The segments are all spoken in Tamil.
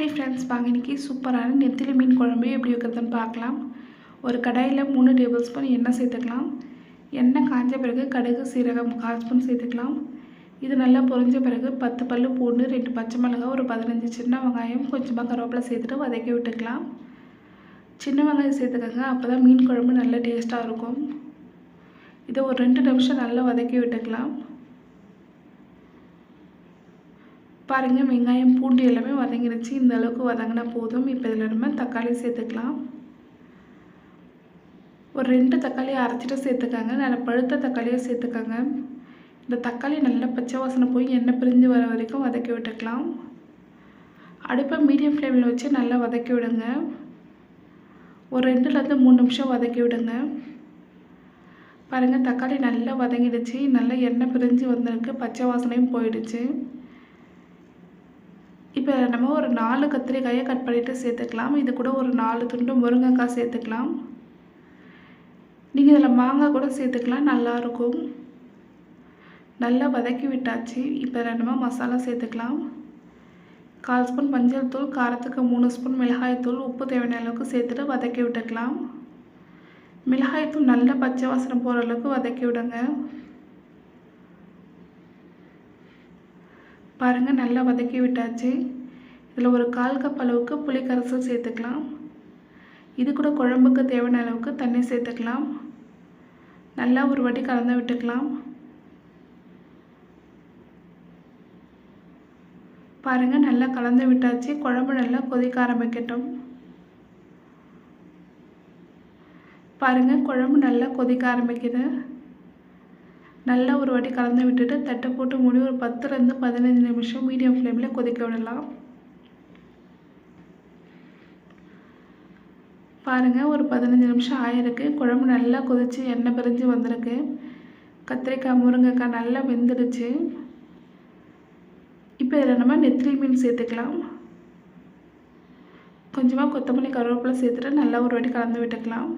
ஹை ஃப்ரெண்ட்ஸ் வாங்க இன்றைக்கி சூப்பரான நெத்திலி மீன் குழம்பு எப்படி வைக்கிறதுன்னு பார்க்கலாம். ஒரு கடாயில் மூணு டேபிள் ஸ்பூன் எண்ணெய் சேர்த்துக்கலாம். எண்ணெய் காஞ்ச பிறகு கடுகு சீரகம் கால் ஸ்பூன் சேர்த்துக்கலாம். இது நல்லா பொரிஞ்ச பிறகு பத்து பல் பூண்டு ரெண்டு பச்சை மிளகாய் ஒரு பதினஞ்சு சின்ன வெங்காயம் கொஞ்சமாக கருவேப்பிலை சேர்த்துட்டு வதக்கி விட்டுக்கலாம். சின்ன வெங்காயம் சேர்த்துக்கோங்க அப்போ தான் மீன் குழம்பு நல்லா டேஸ்ட்டாக இருக்கும். இதை ஒரு ரெண்டு நிமிஷம் நல்லா வதக்கி விட்டுக்கலாம். பாருங்கள் வெங்காயம் பூண்டு எல்லாமே வதங்கிடுச்சு இந்த அளவுக்கு வதங்கினா போதும். இப்போ இதில் நம்ம தக்காளி சேர்த்துக்கலாம். ஒரு ரெண்டு தக்காளியை அரைச்சிட்டு சேர்த்துக்காங்க. நல்லா பழுத்த தக்காளியாக சேர்த்துக்காங்க. இந்த தக்காளி நல்லா பச்சை வாசனை போய் எண்ணெய் பிரிஞ்சு வர வரைக்கும் வதக்கி விட்டுக்கலாம். அடுப்பை மீடியம் ஃப்ளேமில் வச்சு நல்லா வதக்கி விடுங்க. ஒரு ரெண்டுலேருந்து மூணு நிமிஷம் வதக்கி விடுங்க. பாருங்கள் தக்காளி நல்லா வதங்கிடுச்சு. நல்லா எண்ணெய் பிரிஞ்சு வந்திருக்கு. பச்சை வாசனையும் போயிடுச்சு. இப்போ நம்ம ஒரு நாலு கத்திரிக்காயை கட் பண்ணிவிட்டு சேர்த்துக்கலாம். இது கூட ஒரு நாலு துண்டு முருங்கைக்காய் சேர்த்துக்கலாம். நீங்கள் இதில் மாங்காய் கூட சேர்த்துக்கலாம். நல்லாயிருக்கும். நல்லா வதக்கி விட்டாச்சு. இப்போ ரெண்டுமா மசாலா சேர்த்துக்கலாம். கால் ஸ்பூன் மஞ்சள் தூள் காரத்துக்கு மூணு ஸ்பூன் மிளகாய்த்தூள் உப்பு தேவையான அளவுக்கு சேர்த்துட்டு வதக்கி விட்டுக்கலாம். மிளகாய் தூள் நல்ல பச்சை வாசனை போகிற அளவுக்கு வதக்கி விடுங்க. பாருங்கள் நல்லா வதக்கி விட்டாச்சு. இதில் ஒரு கால் கப் அளவுக்கு புளி கரைசல் சேர்த்துக்கலாம். இது கூட குழம்புக்கு தேவையான அளவுக்கு தண்ணி சேர்த்துக்கலாம். நல்லா ஒரு வாட்டி கலந்து விட்டுக்கலாம். பாருங்கள் நல்லா கலந்து விட்டாச்சு. குழம்பு நல்லா கொதிக்க ஆரம்பிக்கட்டும். பாருங்கள் குழம்பு நல்லா கொதிக்க ஆரம்பிக்குது. நல்லா ஒரு வாட்டி கலந்து விட்டுட்டு தட்டை போட்டு மூடி ஒரு பத்துலேருந்து பதினஞ்சு நிமிஷம் மீடியம் ஃப்ளேமில் கொதிக்க விடலாம். பாருங்கள் ஒரு பதினஞ்சு நிமிஷம் ஆயிருக்கு. குழம்பு நல்லா கொதித்து எண்ணெய் பிரிஞ்சு வந்திருக்கு. கத்திரிக்காய் முருங்கைக்காய் நல்லா வெந்துடுச்சு. இப்போ இதில் நம்ம நெத்திலி மீன் சேர்த்துக்கலாம். கொஞ்சமாக கொத்தமல்லி கருவேப்பிலை சேர்த்துட்டு நல்லா ஒரு வாட்டி கலந்து விட்டுக்கலாம்.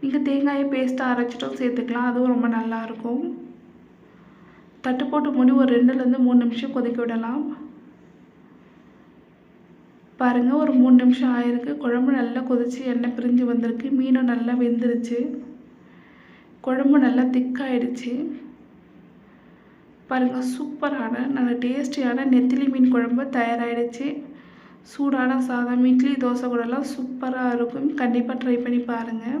நீங்கள் தேங்காயை பேஸ்ட்டாக அரைச்சிட்டும் சேர்த்துக்கலாம். அதுவும் ரொம்ப நல்லாயிருக்கும். தட்டு போட்டு மூடி ஒரு ரெண்டுலேருந்து மூணு நிமிஷம் கொதிக்க விடலாம். பாருங்கள் ஒரு மூணு நிமிஷம் ஆயிருக்கு. குழம்பு நல்லா கொதித்து எண்ணெய் பிரிஞ்சு வந்திருக்கு. மீனும் நல்லா வெந்துருச்சு. குழம்பு நல்லா திக்காயிடுச்சு. பாருங்கள் சூப்பரான நல்ல டேஸ்டியான நெத்திலி மீன் குழம்பு தயாராகிடுச்சு சூடான சாதம் இட்லி தோசை கூடலாம் சூப்பராக இருக்கும். கண்டிப்பாக ட்ரை பண்ணி பாருங்கள்